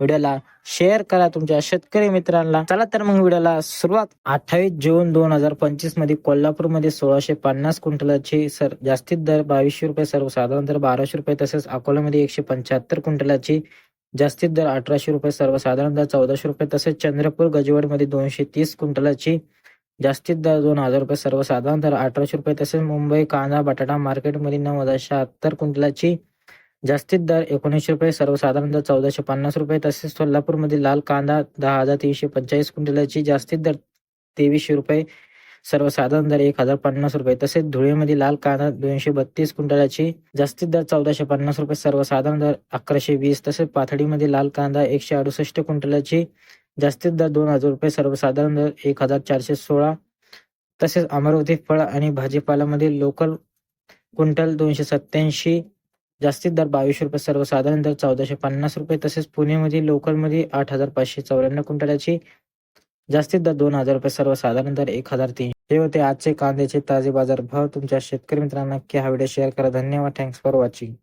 व्हिडिओला शेअर करा तुमच्या शेतकरी मित्रांना. चला तर मग व्हिडिओला सुरुवात. अठ्ठावीस जून दोन हजार पंचवीसमध्ये कोल्हापूरमध्ये सोळाशे पन्नास क्विंटलाची सर जास्तीत दर बावीसशे रुपये सर्वसाधारण दर बाराशे रुपये तसेच अकोल्यामध्ये एकशे पंच्याहत्तर क्विंटलाची जास्तीत दर अठराशे रुपये सर्वसाधारण दर चौदाशे रुपये तसेच चंद्रपूर गजवडमध्ये दोनशे तीस क्विंटलाची जास्तीत दर दोन हजार रुपये सर्वसाधारण दर अठराशे रुपये तसेच मुंबई कांदा बटाटा मार्केटमध्ये नऊ हजार शहात्तर क्विंटलाची जास्तीत दर एकोणीसशे रुपये सर्वसाधारण दर चौदाशे पन्नास रुपये तसेच सोलापूरमधील लाल कांदा दहा हजार तीनशे पंचेचाळीस क्विंटलाची जास्तीत दर तेवीसशे रुपये सर्वसाधारण दर एक हजार पन्नास रुपये तसेच धुळेमध्ये लाल कांदा दोनशे बत्तीस क्विंटलाची जास्तीत दर चौदाशे पन्नास रुपये सर्वसाधारण दर अकराशे वीस तसेच पाथडीमध्ये लाल कांदा एकशे अडुसष्ट क्विंटलाची जास्तीत दर दोन हजार रुपये सर्वसाधारण दर एक हजार चारशे सोळा तसेच अमरावती फळ आणि भाजीपाल्यामध्ये लोकल क्विंटल दोनशे सत्याऐंशी जास्तीत दर बावीसशे रुपये सर्वसाधारण दर चौदाशे पन्नास रुपये तसेच पुणेमध्ये लोकलमध्ये आठ हजार पाचशे चौऱ्याण्णव क्विंटलाची जास्तीत दर दोन हजार रुपये सर्वसाधारण दर एक हजार तीन हे होते आजचे कांद्याचे ताजे बाजार भाव. तुमच्या शेतकरी मित्रांना नक्की हा व्हिडिओ शेअर करा. धन्यवाद. Thanks for watching